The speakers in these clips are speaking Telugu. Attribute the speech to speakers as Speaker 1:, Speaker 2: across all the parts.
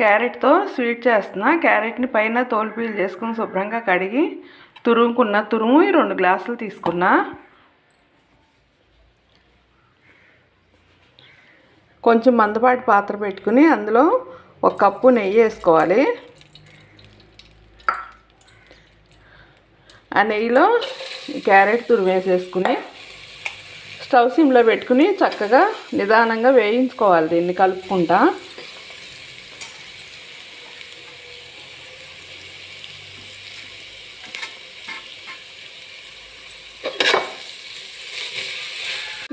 Speaker 1: క్యారెట్తో స్వీట్ చేస్తున్నా. క్యారెట్ని పైన తోలుపీలు చేసుకుని శుభ్రంగా కడిగి తురుముకున్న తురుము ఈ రెండు గ్లాసులు తీసుకున్నా. కొంచెం మందపాటి పాత్ర పెట్టుకుని అందులో ఒక కప్పు నెయ్యి వేసుకోవాలి. ఆ నెయ్యిలో క్యారెట్ తురుమేసేసుకుని స్టవ్ సిమ్లో పెట్టుకుని చక్కగా నిదానంగా వేయించుకోవాలి దీన్ని కలుపుకుంటా.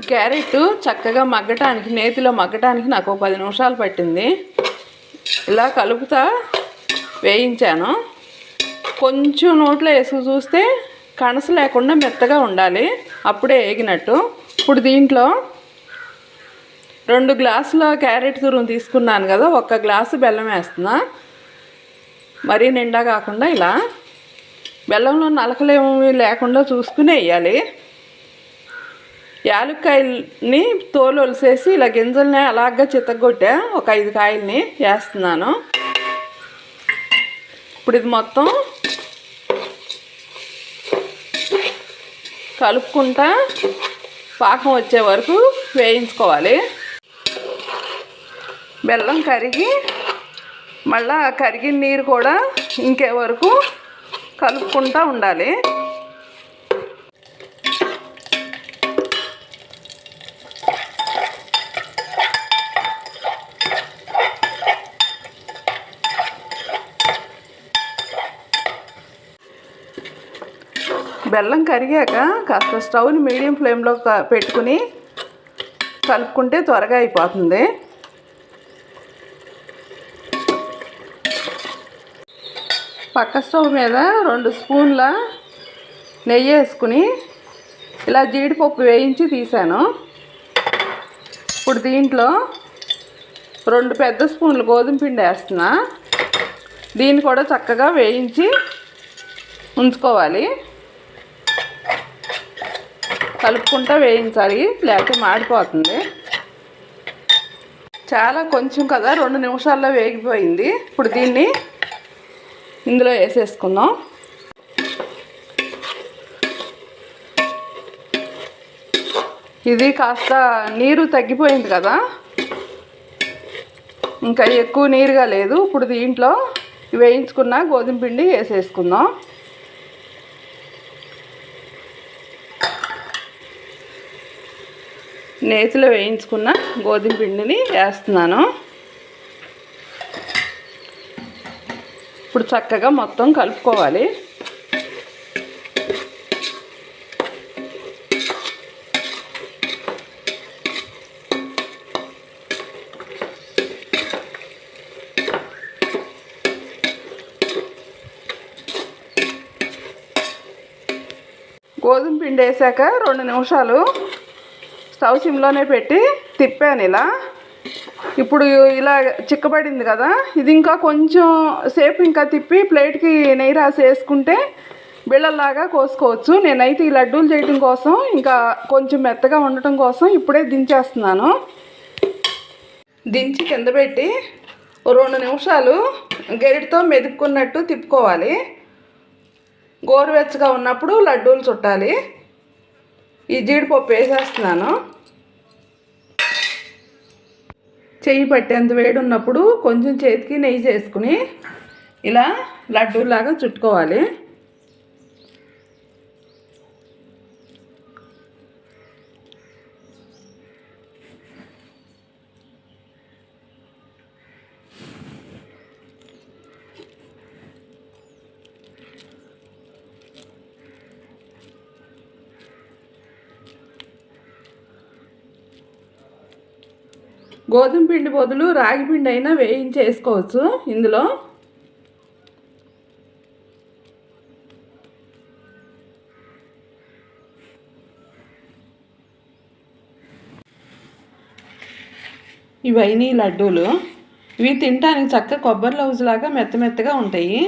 Speaker 1: క్యారెట్ చక్కగా మగ్గటానికి నేతిలో మగ్గటానికి నాకు ఒక పది నిమిషాలు పట్టింది. ఇలా కలుపుతా వేయించాను. కొంచెం నోట్లో వేసుకు చూస్తే కణస లేకుండా మెత్తగా ఉండాలి. అప్పుడే వేగినట్టు. ఇప్పుడు దీంట్లో రెండు గ్లాసుల క్యారెట్ తురుము తీసుకున్నాను కదా ఒక్క గ్లాసు బెల్లం వేస్తున్నా. మరీ నిండా కాకుండా ఇలా బెల్లంలో నలకలేమి లేకుండా చూసుకుని వేయాలి. యాలక్కాయల్ని తోలు ఒలిసేసి ఇలా గింజల్ని అలాగా చితగొట్టా ఒక ఐదు కాయల్ని వేస్తున్నాను. ఇప్పుడు ఇది మొత్తం కలుపుకుంటా పాకం వచ్చే వరకు వేయించుకోవాలి. బెల్లం కరిగి మళ్ళా కరిగిన నీరు కూడా ఇంకే వరకు కలుపుకుంటూ ఉండాలి. బెల్లం కరిగాక కాస్త స్టవ్ని మీడియం ఫ్లేమ్లో పెట్టుకుని కలుపుకుంటే త్వరగా అయిపోతుంది. పక్క స్టవ్ మీద రెండు స్పూన్ల నెయ్యి వేసుకుని ఇలా జీడిపప్పు వేయించి తీసాను. ఇప్పుడు దీంట్లో రెండు పెద్ద స్పూన్లు గోధుమ పిండి వేస్తున్నా. దీన్ని కూడా చక్కగా వేయించి ఉంచుకోవాలి. కలుపుకుంటా వేయించాలి లేకపోతే మాడిపోతుంది. చాలా కొంచెం కదా రెండు నిమిషాల్లో వేగిపోయింది. ఇప్పుడు దీన్ని ఇందులో వేసేసుకుందాం. ఇది కాస్త నీరు తగ్గిపోయింది కదా. ఇంకా ఎక్కువ నీరుగా లేదు. ఇప్పుడు దీంట్లో వేయించుకున్న గోధుమ పిండి వేసేసుకుందాం. నేతిలో వేయించుకున్న గోధుమ పిండిని వేస్తున్నాను. ఇప్పుడు చక్కగా మొత్తం కలుపుకోవాలి. గోధుమ పిండి వేసాక రెండు నిమిషాలు స్టవ్ సిమ్లోనే పెట్టి తిప్పాను ఇలా. ఇప్పుడు ఇలా చిక్కబడింది కదా ఇది ఇంకా కొంచెం సేపు ఇంకా తిప్పి ప్లేట్కి నెయ్యి రాసి వేసుకుంటే బిళ్ళల్లాగా కోసుకోవచ్చు. నేనైతే ఈ లడ్డూలు చేయటం కోసం ఇంకా కొంచెం మెత్తగా ఉండటం కోసం ఇప్పుడే దించేస్తున్నాను. దించి కింద పెట్టి రెండు నిమిషాలు గెరిటితో మెదుపుకున్నట్టు తిప్పుకోవాలి. గోరువెచ్చగా ఉన్నప్పుడు లడ్డూలు చుట్టాలి. ఈ జీడిపప్పు వేసేస్తున్నాను. చెయ్యి పట్టేంత వేడి ఉన్నప్పుడు కొంచెం చేతికి నెయ్యి చేసుకుని ఇలా లడ్డూలాగా చుట్టుకోవాలి. గోధుమ పిండి బదులు రాగి పిండి అయినా వేయించేసుకోవచ్చు ఇందులో. ఇవన్నీ లడ్డూలు. ఇవి తినడానికి చక్క కొబ్బరి లౌజ్ లాగా మెత్త మెత్తగా ఉంటాయి.